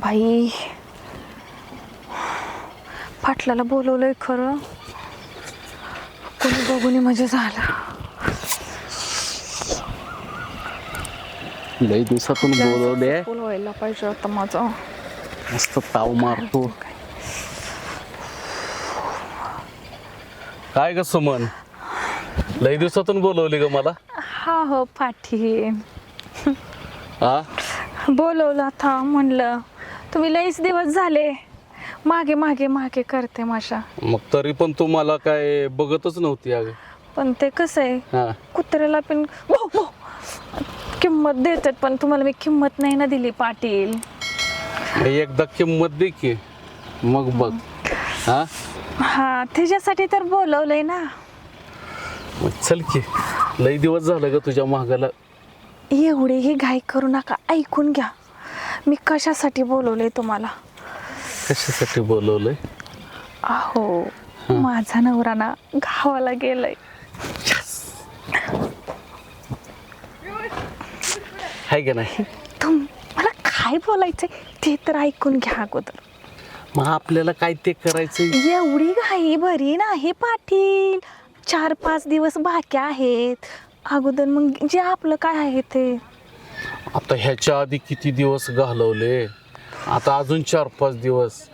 बाई. पाटलाला बोलवलंय खरं. कोणी बघून म्हणजे झालं. लई दिवसातून बोलवले बोलवायला पाहिजे आता माझं. मस्त ताव मारतो. काय ग सुमन? लई दिवसातून बोलवली ग मला. हा हो हा बोलवलं आता म्हणलं. तुम्ही लईच दिवस झाले. मागे मागे मागे करते माझ्या मग तरी पण तू मला काय बघतच नव्हती अग. पण ते कसं आहे हा. कुत्र्याला पण वो, वो. किंमत देतात पण तुम्हाला मी किंमत नाही ना दिली पाटील. मग एकदा किंमत दे की मग बघ. हा? हा त्याच्यासाठी तर बोलवलंय ना. मग चल की लई दिवस झालं ग तुझ्या महागाला एवढीही घाई करू नका ऐकून घ्या. मी कशासाठी बोलवलंय तुम्हाला? कशासाठी बोलवलंय? अहो माझा नवरा ना गावाला गेलाय. हाय का नाही? तुम मला काय बोलायचंय ते तर ऐकून घ्या अगोदर. मग आपल्याला काय ते करायचं एवढी घाई बरी नाही पाटील. चार पाच दिवस बाकी आहेत. अगोदर मग जे आपलं काय आहे ते. आता ह्याच्या आधी किती दिवस घालवले? आता अजून चार पाच दिवस.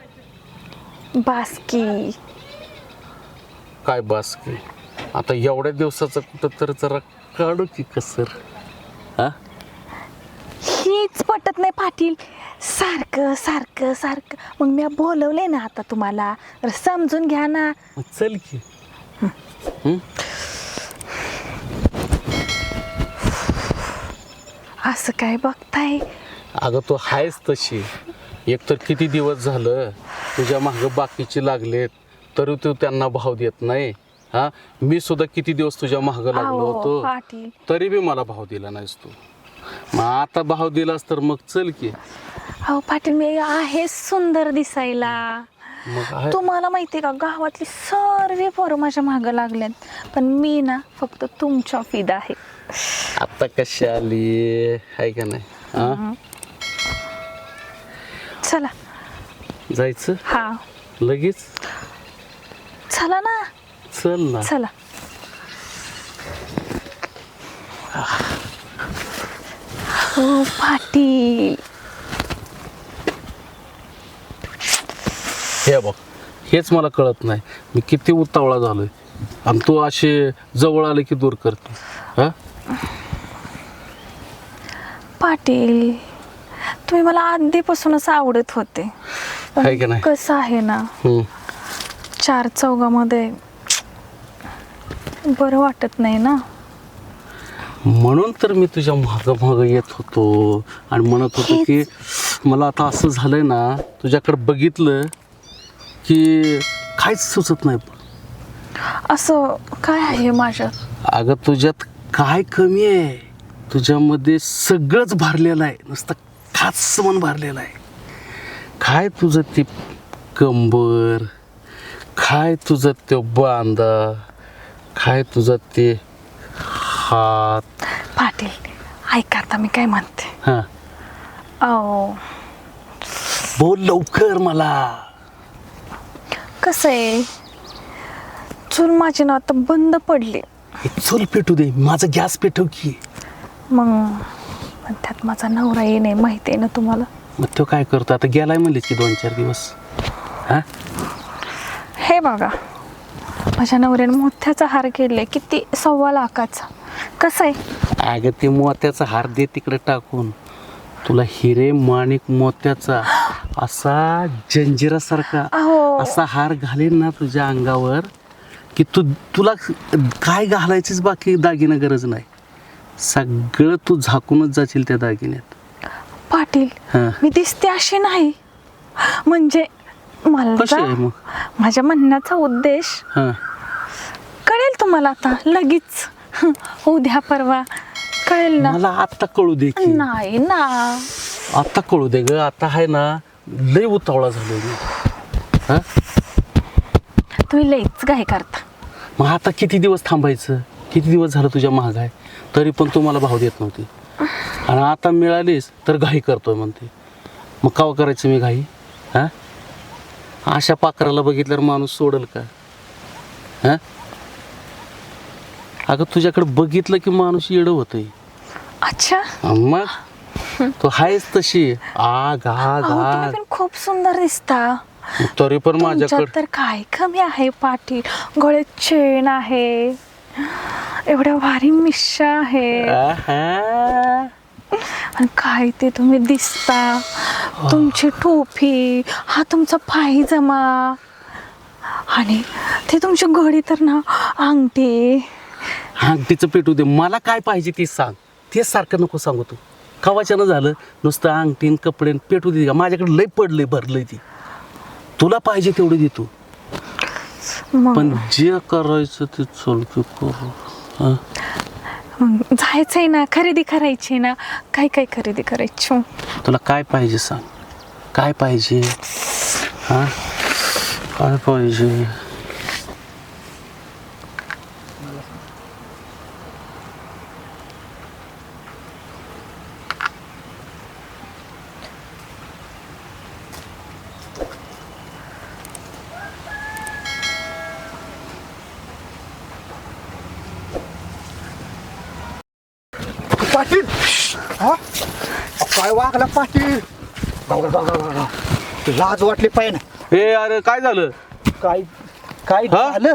बासकी. काय बास की आता एवढ्या दिवसाचं कुठं तर जरा काढू की कसर? हा? हेच पटत नाही पाटील. सारखं सारखं सारखं. मग मी बोलवलंय ना आता तुम्हाला. समजून घ्या ना. मग चल की. असं काय बघताय? अगं तू आहेस तशी. एकतर किती दिवस झालं तुझ्या मागं बाकीचे लागलेत तरी तू त्यांना भाव देत नाही. हा? मी सुद्धा किती दिवस तुझ्या मागं लागलो होतो तरी बी मला भाव दिला नाहीस तू. मग आता भाव दिलास तर मग चल की. अहो पाटील मी आहे सुंदर दिसायला. मग आहे. तुम्हाला माहितीये का गावातली सर्व पोरं माझ्या मागं लागल्यात. पण मी ना फक्त तुमच्या फिदा आहे. आता कशी आली? आहे का नाही? हा? चला. जायचं? हा. लगेच? चला ना. चल ना. चला. हो पाटील. हे बघ हेच मला कळत नाही. मी किती उतावळा झालोय. आणि तू असे जवळ आले की दूर करते. हा? पाटील तुम्ही मला आधीपासूनच आवडत होते. पण आहे का नाही? कसं आहे ना हम्म. चार चौघामध्ये बरं वाटत नाही ना. म्हणून तर मी तुझ्या माग माग येत होतो आणि म्हणत होतो की मला आता असं झालंय ना तुझ्याकडे बघितलं की काहीच सुचत नाही. असं काय आहे माझ्यात अगं तुझ्यात काय कमी आहे? तुझ्यामध्ये सगळंच भरलेलं आहे. नुसतं खास मन भरलेलं आहे. काय तुझं ते कंबर? काय तुझं ते बांदा? काय तुझं ते हात? पाटील ऐका आता मी काय म्हणते. हां. अहो. बोल लवकर मला. कसं आहे? चूल माझी ना आता बंद पडली. हे चूल पेटू दे. माझा गॅस पेटव की. मग पण त्यात माझा नवरा येणे माहिती आहे ना तुम्हाला? मग तो काय करतो? आता गेलाय म्हणले की दोन चार दिवस. हा? हे बघा. माझ्या नवऱ्याने मोत्याचा हार केले किती सव्वा लाखाचा. कसं आहे? अगं ते मोत्याचा हार दे तिकडे टाकून. तुला हिरे माणिक मोत्याचा असा जंजिरासारखा. अहो असा हार घालेन ना तुझ्या अंगावर की तू तुला काय घालायचीच बाकी दागिना गरज नाही. सगळं तू झाकूनच जाशील त्या दागिन्यात. पाटील हां. मी दिसते अशी नाही. म्हणजे मला कशी आहे मग? माझ्या म्हणण्याचा उद्देश हां. कळेल तुम्हाला आता लगेच. उद्या परवा. कळेल ना? मला आत्ता कळू दे की. नाही ना. आत्ता कळू दे ग आता आहे ना लय उतावळा झालो मी. हा? तुम्ही लईच घाई करता. मग आता किती दिवस थांबायचं? किती दिवस झालं तुझ्या महाग आहे तरी पण तू मला भाव देत नव्हती. आणि आता मिळालीस तर घाई करतोय म्हणते. मग काव करायचं मी घाई? हा? अशा पाखराला बघितल्यावर माणूस सोडल का? हा? अगं तुझ्याकडे बघितलं की माणूस येडं होतंय. अच्छा. मग? तो आहेस तशी. आग आग आग खूप सुंदर दिसता. तरी पण तुमच्यात माझ्याकडे तर काय कमी आहे पाटील? गळ्यात चेन आहे. एवढ्या भारी मिश्या आहे. आहा. आणि काय ते तुम्ही दिसता? तुमची टोपी हा तुमचा पायजमा. आणि ते तुमची घडी तर ना अंगठी. अंगठीचं पेटू दे. मला काय पाहिजे ते सांग. तेच सारखं नको सांगू तू. कवाच्यानं झालं? नुसतं अंगठीन कपडे पेटू दे. का माझ्याकडे लय पडलंय भरलंय ती. तुला पाहिजे तेवढं दे तू. मग? पण जे करायचं ते चल ते करू. हा? मग जायचंय ना खरेदी करायची ना काय काय खरेदी करायची? हो? तुला काय पाहिजे सांग? काय पाहिजे? हा? काय पाहिजे? पाटील. हा? काय वागला पाटील? गाव, गाव, गाव, गाव, गाव. लाज वाटली पाहिजे ए अरे काय झालं? काय काय हा? झालं?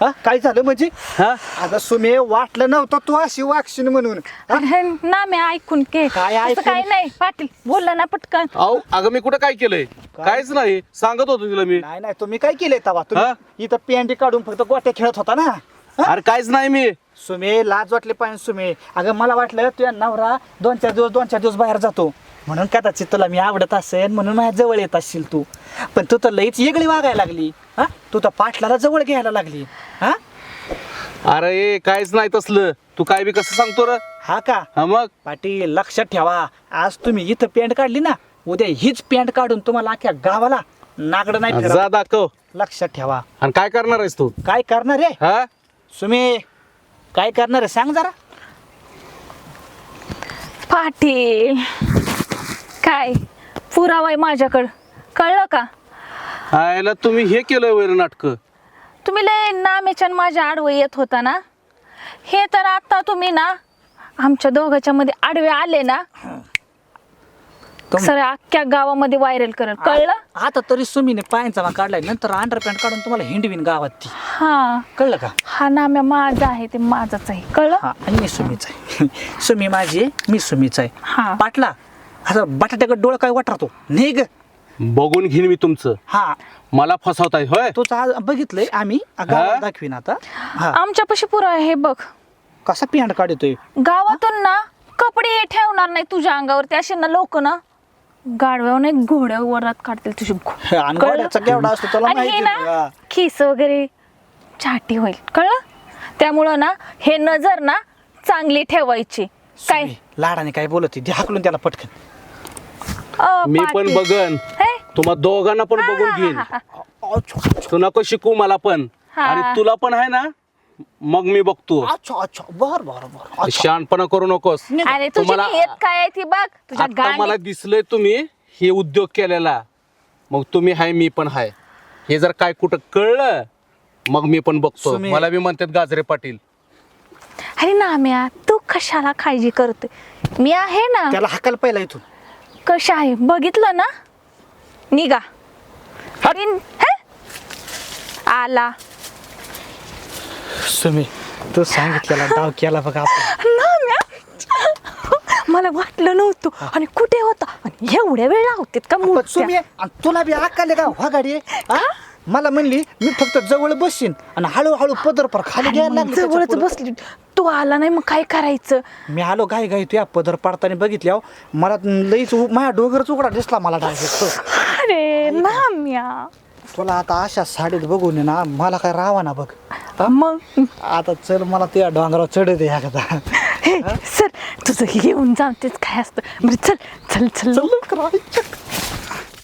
हा? काय झालं म्हणजे? हा? अगं सुमे वाटलं नव्हतं तू अशी वागशील म्हणून. हा? अरे ना मी ऐकून के काय ऐकून? काय नाही पाटील बोलला ना पटकन. अहो अगं मी कुठं काय केलंय? काहीच नाही सांगत होतो तुला मी. नाही नाही तुम्ही काय केलंय तवा? हा? तुम्ही इथं पेंडी काढून फक्त गोट्या खेळत होता ना? अरे काहीच नाही मी. सुमे लाज वाटली पाहिजे सुमे. अगं मला वाटलं तुझ्या नवरा दोन चार दिवस दोन चार दिवस बाहेर जातो. म्हणून कदाचित तुला मी आवडत असेल म्हणून माझ्या जवळ येत असशील तू. पण तू तर लईच वेगळी वागायला लागली. हा? तू तर पाटलाला जवळ घ्यायला लागली. हा? अरे ए, काहीच नाही तसलं. तू काय बी कसं सांगतो र? हा का? हा मग? पाटील लक्षात ठेवा. आज तुम्ही इथं पॅन्ट काढली ना उद्या हीच पॅन्ट काढून तुम्हाला अख्ख्या गावाला नागड नाही जा दाखव. लक्षात ठेवा. आणि काय करणार आहेस तू? काय करणार रे? हा? सुमे काय करणार आहे? सांग जरा. पाटील काय? पुरावा आहे माझ्याकडं. कळलं का? आयला तुम्ही हे केलंय वैर नाटक. तुम्ही लय नामेच्यान माझ्या आडवं येत होता ना? हे तर आता तुम्ही ना आमच्या दोघांच्या मध्ये आडवे आले ना? सर अख्ख्या गावामध्ये व्हायरल करल कळलं? आता तरी सुमीने पायांचा काढलाय नंतर अंडर पॅन्ट काढून तुम्हाला हिंडवीन गावात ती. हा. कळलं का? हा नाम्या माझा आहे ते माझाच आहे. कळलं? हा आणि मी सुमीच आहे. सुमी माझी आहे मी सुमीच आहे. हा. पाटला आता बटाट्याकडे डोळं काय वाटतो नाही ग. बघून घेईन मी तुमचं. हा. मला फसवताय होय? तोच आज बघितलंय आम्ही गावात दाखवीन आता. हा. आमच्यापाशी पुरावा आहे हे बघ. कसा पॅन्ट काढतोय? गावातून ना कपडे हे ठेवणार नाही तुझ्या अंगावरती असे ना लोक ना. गाडव्यावर नाही घोड्या वरात काढतील तुझी घो- आणि कळलं? गोड्याचा केवढा असतो तुला आणि हे माहिती ना. खिस वगैरे छाटी होईल कळलं त्यामुळं ना हे नजर ना चांगली ठेवायची काय सुमी, लाडाने काय बोलत हाकलून त्याला पटकन अ, मी पण पाटील. बघन हे? तुम्हा दोघांना पण बघून घेईन हा, हा, हा. तू नको शिकू मला पण हा. आणि तुला पण आहे ना मग मी बघतो. अच्छा अच्छा. बर बर बर. अच्छा. शहाणपणा करू नकोस. अरे तुझी तुम्हाला- नियत काय आहे ती बघ. तुझ्या आता मला दिसलंय तुम्ही हे उद्योग केलेला. मग तुम्ही हाय मी पण हाय. हे जर काय कुठं कळलं मग मी पण बघतो. सुमी. मला बी म्हणतात गाजरे पाटील. अरे नाम्या तू कशाला काळजी करतोय? मी आहे ना त्याला हाकाल पहिला इथून. कशा आहे? बघितलं ना? निघा. हे? आला. सुमी तू सांगितलेला डाव केला बघा आपण. नाम्या मला वाटलं नव्हतं. आणि कुठे होता? आणि एवढ्या वेळ लावतेत का पण मूर्त्या? सुमी आणि तुला बी अक्कल का हा? गाडी हा? मला म्हणली मी फक्त जवळ बसीन आणि हळूहळू पदर पर खाली आणि घ्यायला मग लागली जवळच त्याच्या पुढं. बसली. तू आला नाही मग काय करायचं? मी आलो गाय गाय तुया पदर पाडताना बघितल्यावर मला लईच उ- माझ्या डोगरच उघडा दिसला मला डायरेक्ट अरे नाम्या तुला आता अशा साडीत बघून आहे ना मला काय राहा ना बघ मग? आता चल मला त्या डोंगरावर चढ दे एकदा. हे सर तुझं घेऊन जातेच काय असतं. बरं चल चल चल. चल लवकर.